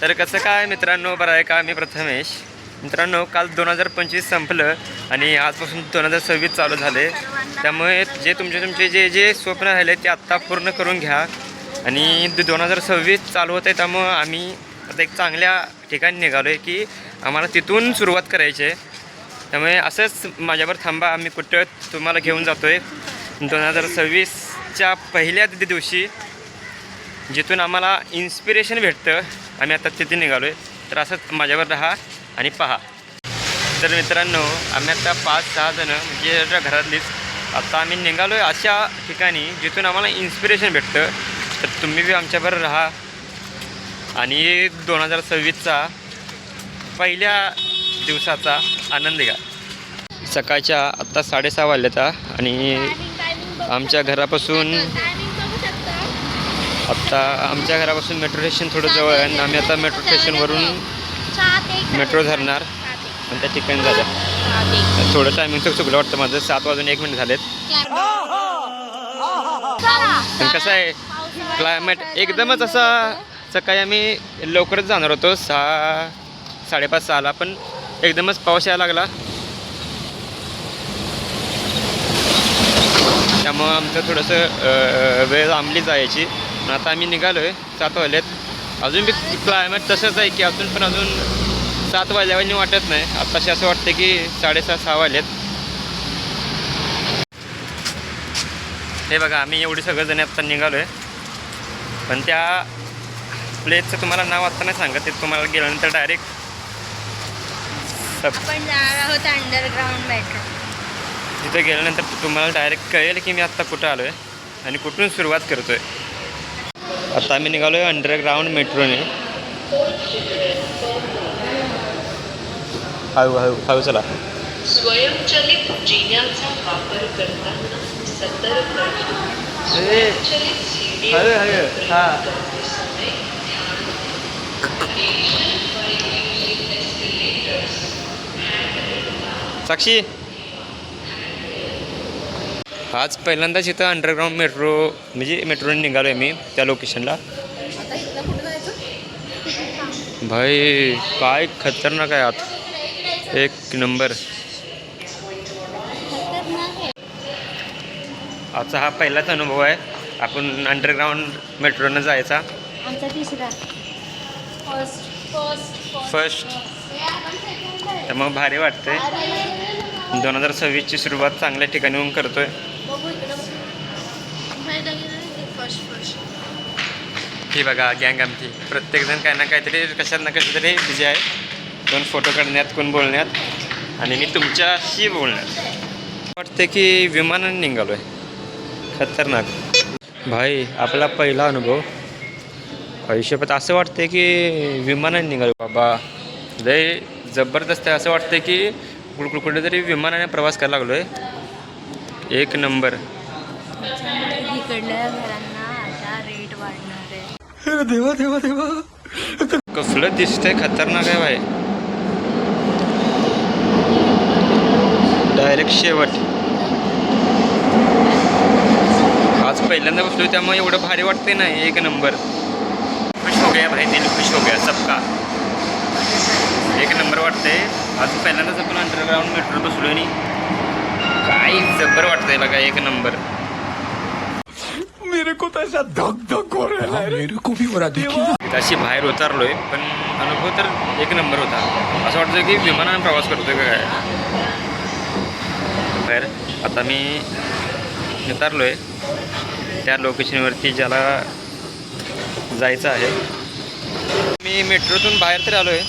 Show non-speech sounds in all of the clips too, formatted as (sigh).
तर कसं काय मित्रांनो बरं आहे का? मी प्रथमेश. मित्रांनो काल दोन हजार पंचवीस संपलं आणि आजपासून दोन हजार सव्वीस चालू झाले. त्यामुळे जे तुमचे तुमचे जे जे स्वप्न राहिले ते आत्ता पूर्ण करून घ्या. आणि दोन हजार सव्वीस चालू होते आहे त्यामुळं आम्ही आता एक चांगल्या ठिकाणी निघालो आहे की आम्हाला तिथून सुरुवात करायची आहे. त्यामुळे असंच माझ्यावर थांबा आम्ही कुठं तुम्हाला घेऊन जातो आहे दोन हजार सव्वीसच्या पहिल्या दिवशी जिथून आम्हाला इन्स्पिरेशन भेटतं आम्ही आता तिथे निघालो आहे तर असंच माझ्यावर राहा आणि पहा. तर मित्रांनो आम्ही आता पाच सहा जणं म्हणजे घरातलीच. आता आम्ही निघालो आहे अशा ठिकाणी जिथून आम्हाला इन्स्पिरेशन भेटतं. तर तुम्ही बी आमच्याबरोबर राहा. आणि दोन हजार सव्वीसचा पहिल्या दिवसाचा आनंद घ्या. सकाळच्या आत्ता साडेसहा वाजल्याचा आणि आमच्या घरापासून आत्ता आमच्या घरापासून मेट्रो स्टेशन थोडं जवळ आहे आणि आम्ही आता मेट्रो स्टेशनवरून मेट्रो धरणार. आणि त्या ठिकाणी जाणार थोडं टायमिंग तर चुकलं वाटतं माझं. सात वाजून एक मिनिट झालेत. पण कसं आहे क्लायमेट एकदमच असा सकाळी आम्ही लवकरच जाणार होतो. सहा साडेपाच सहाला पण एकदमच पाऊस यायला लागला. त्यामुळं आमचं थोडंसं वेळ लांबली जायची. आता आम्ही निघालो आहे सात वाजलेत. अजून बी क्लायमेट तसंच आहे की अजून पण अजून सात वाजल्यावानी वाटत नाही. आत्ताशी असं वाटतं की साडेसहा सहा वाजलेत. हे बघा आम्ही एवढी सगळेजण आत्ता निघालो आहे पण त्या प्लेसचं तुम्हाला नाव आत्ता नाही सांगत. ते तुम्हाला गेल्यानंतर डायरेक्ट आपण जाणार आहोत अंडरग्राऊंड मेट्रो तिथे गेल्यानंतर तुम्हाला डायरेक्ट कळेल की मी आत्ता कुठं आलो आहे आणि कुठून सुरुवात करतो आहे आता आम्ही निघालो आहे अंडरग्राऊंड मेट्रोने. हळू हळू हळू चला. स्वयंचलित जिन्याचा वापर करताना सतर्क राहा. स्वयंचलित सीडी हळू हळू हां. करते समय साक्षी. आज पहिल्यांदाच इथं अंडरग्राऊंड मेट्रो म्हणजे मेट्रोने निघालो आहे मी त्या लोकेशनला भाई काय खतरनाक आहे आत. एक नंबर आजचा हा पहिलाच अनुभव आहे. आपण अंडरग्राऊंड मेट्रोनं जायचा. फर्स्ट तर मग भारी वाटतंय. दोन हजार सव्वीसची सुरुवात चांगल्या ठिकाणी होऊन करतोय. फर्स्ट फर्स्ट ही बघा गँग आमची. प्रत्येकजण काही ना काहीतरी कशात ना कशात तरी बिझी आहे. कोण फोटो काढण्यात कोण बोलण्यात आणि मी तुमच्याशी बोलण्यात वाटते की विमानाने निघालो आहे खतरनाक. भाई आपला पहिला अनुभव. आयुष्यात असं वाटते की विमानाने निघालो बाबा लय जबरदस्त आहे. असं वाटतं की कुठं कुठेतरी विमानाने प्रवास करायला लागलो आहे एक नंबर. इकडल्या घरांना आता रेट वाढणार आहे. देवा देवा देवा. कसलं दिसतंय खतरनाक आहे भाई डायरेक्ट शेवट. आज पहिल्यांदा बसलो त्यामुळे एवढं भारी वाटते नाही एक नंबर. खुश हो गया भाई दिल खुश हो गया सबका. एक नंबर वाटते आज पहिल्यांदाच आपण अंडरग्राऊंड मेट्रो बसलो आणि काय जबर वाटतंय बघा एक नंबर. मेरे को तो ऐसा धक धक हो रहा है। मेरे को भी हो रहा देखिए। अशी बाहेर उतरलोय पण अनुभव तर एक नंबर होता। असं वाटतं की विमानाने प्रवास करतोय का काय बाहेर आता मी उतरलोय त्या लोकेशनवरती ज्याला जायचं आहे। मी मेट्रोतून बाहेर तर आलो आहे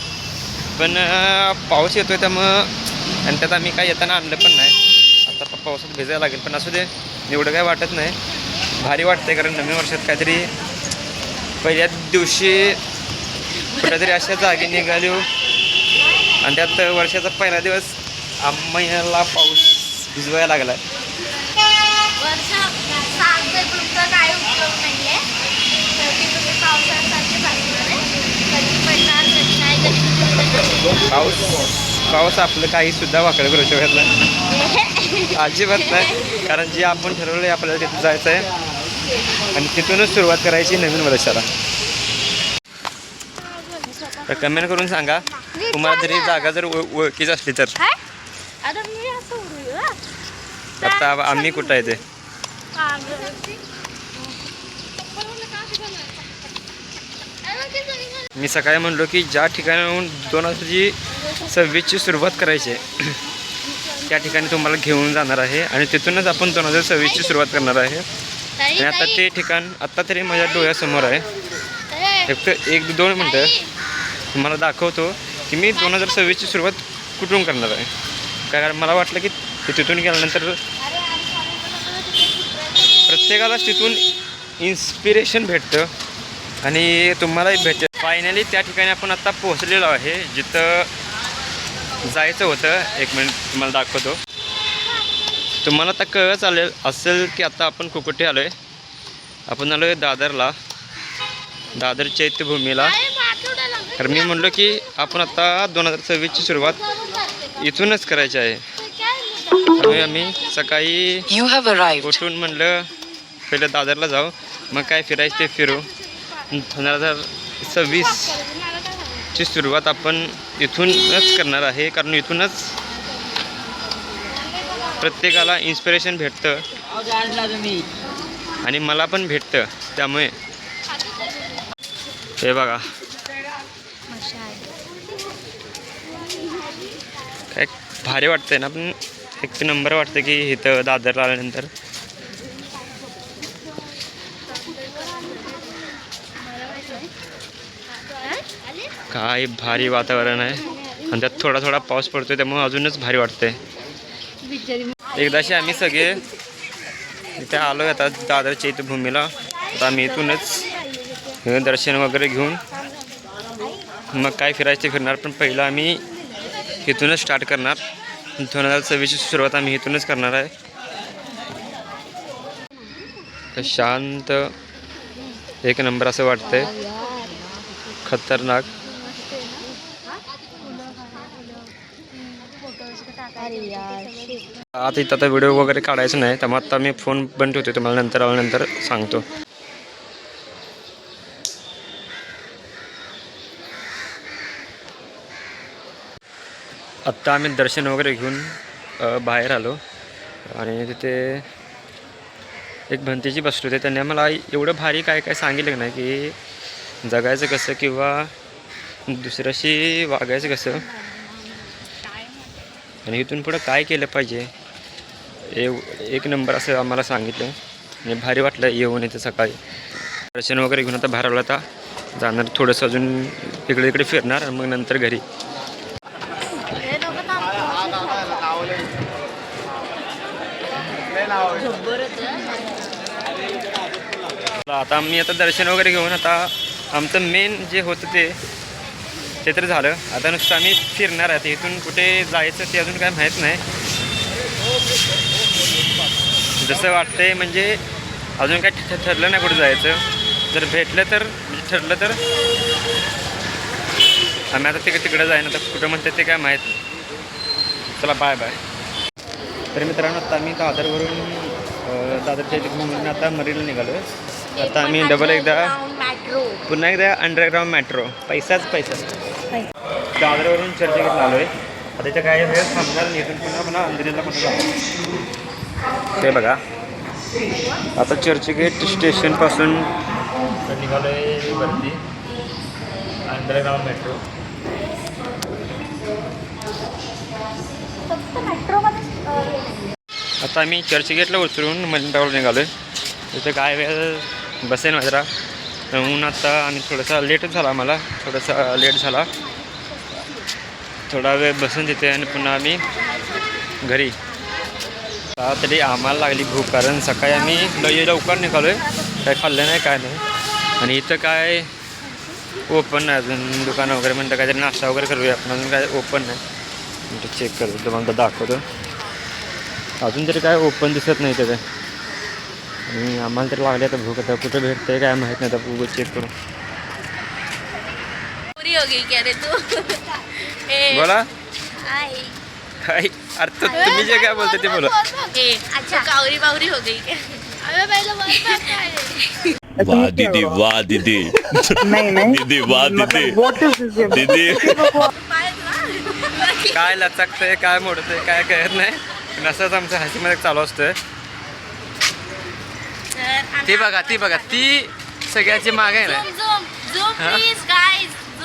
पण पाऊस येतोय त्यामुळं आणि त्यात आम्ही काय येताना आणलं पण नाही. आता प- पावसात भिजायला लागेल पण असू दे एवढं काय वाटत नाही. भारी वाटते कारण नवीन वर्षात काहीतरी पहिल्या दिवशी कुठेतरी अशा जागी निघालो. आणि त्यात वर्षाचा पहिला दिवस आम्हाला पाऊस भिजवायला लागला पाऊस पाऊस आपलं काही सुद्धा वाकडं करू शकत नाही. अजिबात नाही. कारण जे आपण ठरवलं आहे आपल्याला तिथे जायचं आहे आणि तिथूनच सुरुवात करायची नवीन वर्षाला. तर कमेंट करून सांगा तुम्हाला जरी जागा जर ओळ- ओळखीच असली तर. आता आम्ही कुठं आहे ते? मी सकाळी म्हणलो की ज्या ठिकाणाहून दोन हजारची सव्वीसची सुरुवात करायची आहे. त्या ठिकाणी तुम्हाला घेऊन जाणार आहे आणि तिथूनच आपण दोन हजार सव्वीसची सुरुवात करणार आहे. आणि आता ते ठिकाण आत्ता तरी माझ्या डोळ्यासमोर आहे. फक्त एक दोन मिनटं तुम्हाला दाखवतो की मी दोन हजार सव्वीसची सुरुवात कुठून करणार आहे. कारण मला वाटलं की ते तिथून गेल्यानंतर प्रत्येकालाच तिथून इन्स्पिरेशन भेटतं आणि तुम्हालाही भेटेल फायनली त्या ठिकाणी आपण आता पोहोचलेलो आहे जिथं जायचं होतं. एक मिनिट तुम्हाला दाखवतो. तुम्हाला आता कळत चालेल असेल की आता आपण कुकुटे आलो आहे आपण आलो आहे दादरला. दादर चैत्यभूमीला. तर मी म्हणलो की आपण आता दोन हजार सव्वीसची सुरुवात इथूनच करायची आहे. त्यामुळे आम्ही सकाळी. उठून म्हणलं पहिलं दादरला जाऊ. मग काय फिरायचं ते फिरू. दोन हजार ची सुरुवात आपण इथूनच करणार आहे कारण इथूनच प्रत्येकाला इन्स्पिरेशन भेटतं. आणि मला पण भेटतं त्यामुळे. हे बघा. काय भारी वाटतंय ना पण एक नंबर वाटतं की इथं दादरला आल्यानंतर. काय भारी वातावरण आहे. आणि त्यात थोडा थोडा पाऊस पडतोय त्यामुळे अजूनच भारी वाटतंय. एकदाशी आम्ही सगळे इथे आलो आता दादरच्या इथे भूमीला. आता आम्ही इथूनच दर्शन वगैरे घेऊन मग काय फिरायचे फिरणार पण पहिलं आम्ही इथूनच स्टार्ट करणार. दोन हजार सव्वीसची सुरुवात आम्ही इथूनच करणार आहे. तर शांत एक नंबर असं वाटतंय. खतरनाक. आता इथं आता व्हिडिओ वगैरे काढायचं नाही त्यामुळे आता मी फोन बंद ठेवतो तुम्हाला नंतर आल्यानंतर सांगतो. आत्ता आम्ही दर्शन वगैरे घेऊन बाहेर आलो. आणि तिथे एक भंतीची बसलो होते त्यांनी आम्हाला एवढं भारी काय काय सांगितलं नाही की जगायचं कसं किंवा दुसऱ्याशी वागायचं कसं. आणि इथून पुढं काय केलं पाहिजे? येऊ एक नंबर असं आम्हाला सांगितलं. आणि भारी वाटलं येऊन इथे सकाळी. दर्शन वगैरे घेऊन आता भारावला आता. जाणार थोडंसं अजून इकडे इकडे फिरणार आणि मग नंतर घरी. आता आम्ही आता दर्शन वगैरे घेऊन आता आमचं मेन जे होतं ते ते तर झालं. आता नुसतं आम्ही फिरणार आहे. इथून कुठे जायचं ते अजून काय माहीत नाही. जसं वाटतंय म्हणजे अजून काय ठरलं नाही कुठे जायचं. जर भेटलं तर म्हणजे ठरलं तर. आम्ही आता तिकडे तिकडं जाईन आता कुठं म्हणते ते काय माहीत नाही. चला बाय बाय तर मित्रांनो आता आम्ही दादरवरून दादरच्या घुमून आता मरीला निघालो आता आम्ही डबल एकदा पुन्हा एकदा अंडरग्राऊंड मेट्रो पैसाच पैसा दादरवरून चर्चगेटला आलो आहे आता इथं काही वेळ थांबणार नाही इथून पुन्हा पुन्हा अंधेरीला पुन्हा जाणार. हे बघा. आता चर्चगेट स्टेशनपासून निघालो आहे वरती. अंडरग्राऊंड मेट्रो आता आम्ही चर्चगेटला उतरून मरीन टावर निघालो आहे इथं काय वेळ बसेन जरा म्हणून आता आम्ही थोडासा लेटच झाला आम्हाला. थोडासा लेट झाला. थोडा वेळ बसून तिथे आणि पुन्हा आम्ही घरी. तरी आम्हाला लागली भूक कारण सकाळी आम्ही लय लवकर निघालो आहे काय खाल्लं नाही काय नाही. आणि इथं काय ओपन नाही अजून दुकानं वगैरे म्हणतं काहीतरी नाश्ता वगैरे करूया. आपण अजून काय ओपन नाही. चेक करतो तुम्हाला दाखवतो. अजून तरी काय ओपन दिसत नाही त्याचं आणि आम्हाला तरी लागले आता भूक. आता कुठं भेटतंय काय माहीत नाही. आता उगं चेक करू. हो (laughs) बोला. आई. काय? अरे तो तुम्ही जे काय बोलते ते बोला. अच्छा. कावरी बावरी हो गई क्या? अबे पहले बोल वाह दीदी वाह दीदी नहीं नहीं दीदी वाह दीदी व्हाट इज दिस दीदी काय लचकतंय काय मोडतंय काय कळत नाही. असंच आमचं हसीमध्ये चालू असतं ती बघा ती बघा ती सगळ्याची माग आहे ना.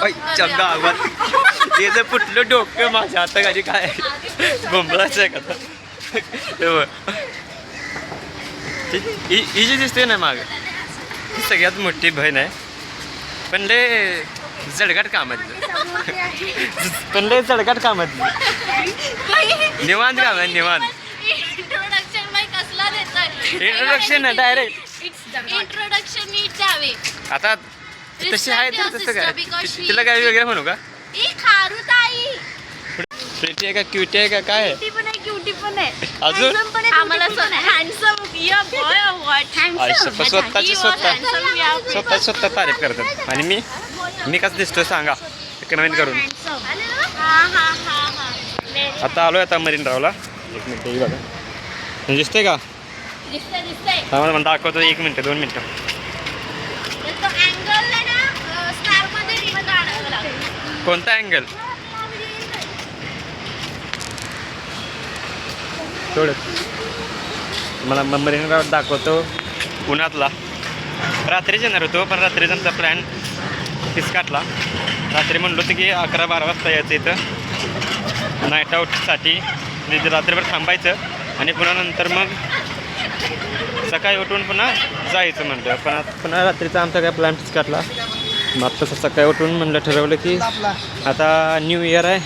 हा? चंदा आवाज. ते जर फुटलं डोकं माझ्या आता खाली काय? बोंबलाचं आहे का हे ही ही जी दिसते ना माग ती सगळ्यात मोठी बहीण आहे. पण लय जडगाट कामातली. पण लय जडगाट कामातली. निवांत काम आहे निवांत. इंट्रोडक्शन डायरेक्ट इंट्रोडक्शन आता तशी आहे तर तसं काय? तिला काय वेगळं म्हणू का? ई खारू ताई. प्रिटी आहे का? क्युटी आहे का? काय आहे? ती पण आहे क्युटी पण आहे. अजून? Handsome पण आहे, आम्हाला हँडसम या बॉय व्हॉट आयुष्य स्वतःची स्वतः स्वतः. स्वतः तारीफ करतात. आणि मी? मी कसं दिसतोय सांगा. कमेंट करून. आता आलोय आता मरीन ड्रावला एक मिनिट ही बघा. दिसतंय का? दिसतंय दिसतंय. आम्हाला मला दाखवतो एक मिनिट दोन मिनिटं तो अँगल आहे ना स्टारमध्ये रील काढावं लागेल कोणता अँगल थोडं मला मरीन ड्राव दाखवतो. उन्हातला. रात्रीच येणार होतो पण रात्रीचा आमचा प्लॅन फिसकाटला रात्री म्हणलो होतं की अकरा बारा वाजता यायचं इथं. नाईट आऊटसाठी म्हणजे रात्रभर थांबायचं. आणि पुन्हा नंतर मग सकाळी उठून पुन्हा जायचं म्हणलं. पण पुन्हा रात्रीचा आमचा काय प्लॅन फिसकाटला मग तसं सकाळी उठून म्हणलं ठरवलं की आता न्यू इयर आहे.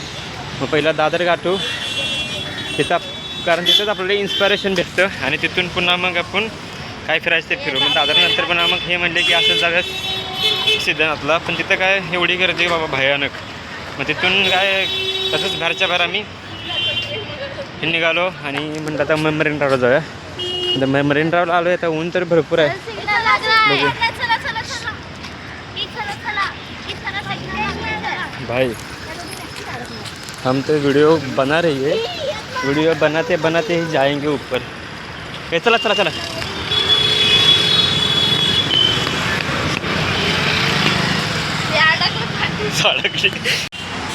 मग पहिला दादर गाठू. तिथं कारण तिथंच आपल्याला इन्स्पिरेशन भेटतं आणि तिथून पुन्हा मग आपण काय फिरायचं ते फिरू. मग दादरनंतर पुन्हा मग हे म्हणले की असं जाऊया सिद्धनाथला. पण तिथं काय एवढी गर्दी आहे बाबा भयानक. मग तिथून काय तसंच बाहेरच्या बाहेर आम्ही हे निघालो आणि म्हणलं आता मरीन ड्रावला जाऊया. आता मरीन ड्रावला आलो आहे आता ऊन तर भरपूर आहे. बघू. चला चला चला ई चला चला ई चला चला भाई हम तो वीडियो बना रही है। वीडियो बनाते बनाते ही जाएंगे ऊपर। ए चला चला चला।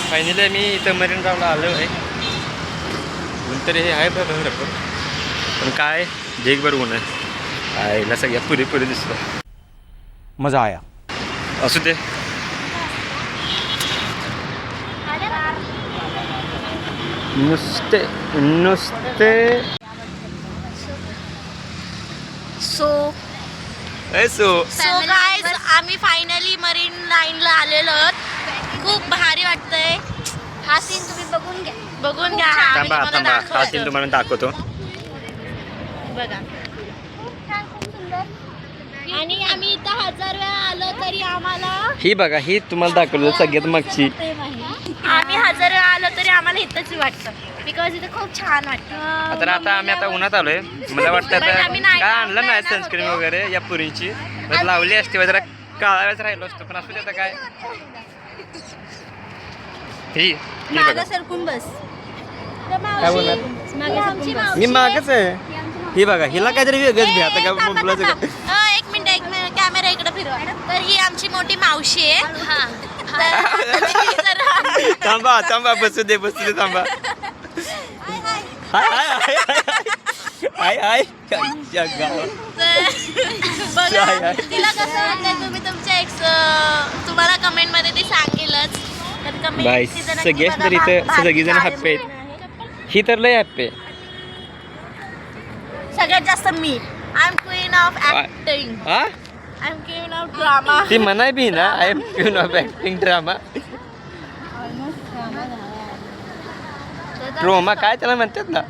फायनली मी इथं मरीन ड्रावला आलो आहे. नंतर हे आहे बरं पण. काय? ढेगभर ऊन आहे आईला सगळ्या पुरेपुरे दिसतो दिसतं मज़ा आया. असू दे नुसते नुसते सो सो सो गाईज आम्ही फायनली मरीन लाईनला आलेलो आहोत. खूप भारी वाटतंय. हा सीन तुम्ही बघून घ्या. बघून घ्या हा आम्ही थांबा तुम्हाला थांबा. हा दाखवतो. सीन तुम्हाला दाखवतो. बघा. आणि आम्ही इथं हजार वेळा आलो तरी आम्हाला ही बघा ही तुम्हाला दाखवलं सगळ्यात मागची. आम्ही हजार वेळा आलो तरी आम्हाला इथंच वाटतं. बिकॉज इथे खूप छान वाटतं. आता आता आम्ही आता उन्हात आलोय. मला वाटतं पण आता आम्ही नाही काय आणलं नाही लावलं सनस्क्रीन वगैरे या पुरीची. बस लावली असते बा जरा काळा वेळच राहिलो असतो. पण असू दे आता काय. ही ही बघा. सरकून बस. काय बोलणार? मी मागच आहे. ही बघा हिला काहीतरी वेगळंच घ्या. आता काय बोलायचं का एक मिनिट एक मिनिट कॅमेरा इकडे फिरवा तर ही आमची मोठी मावशी आहे तर ती जरा- थांबा थांबा बसू दे बसू दे थांबा हाय हाय हाय हाय हाय हाय या गावात. तर बघा हाय, हाय. तिला कसं वाटतंय तुम्ही तुमच्या एक्स तुम्हाला कमेंटमध्ये ती सांगेलच तर comment बाई, नक्की सगळेच बघा. तर इथं भारी सगळीजण happy आहेत. आहे. ही तर लय हॅप्पी सगळ्यात जास्त मी I am queen of acting हा एम क्वीन ऑफ ड्रामा ती म्हणाय बी ना I am queen of acting drama trauma काय त्याला म्हणतात ना?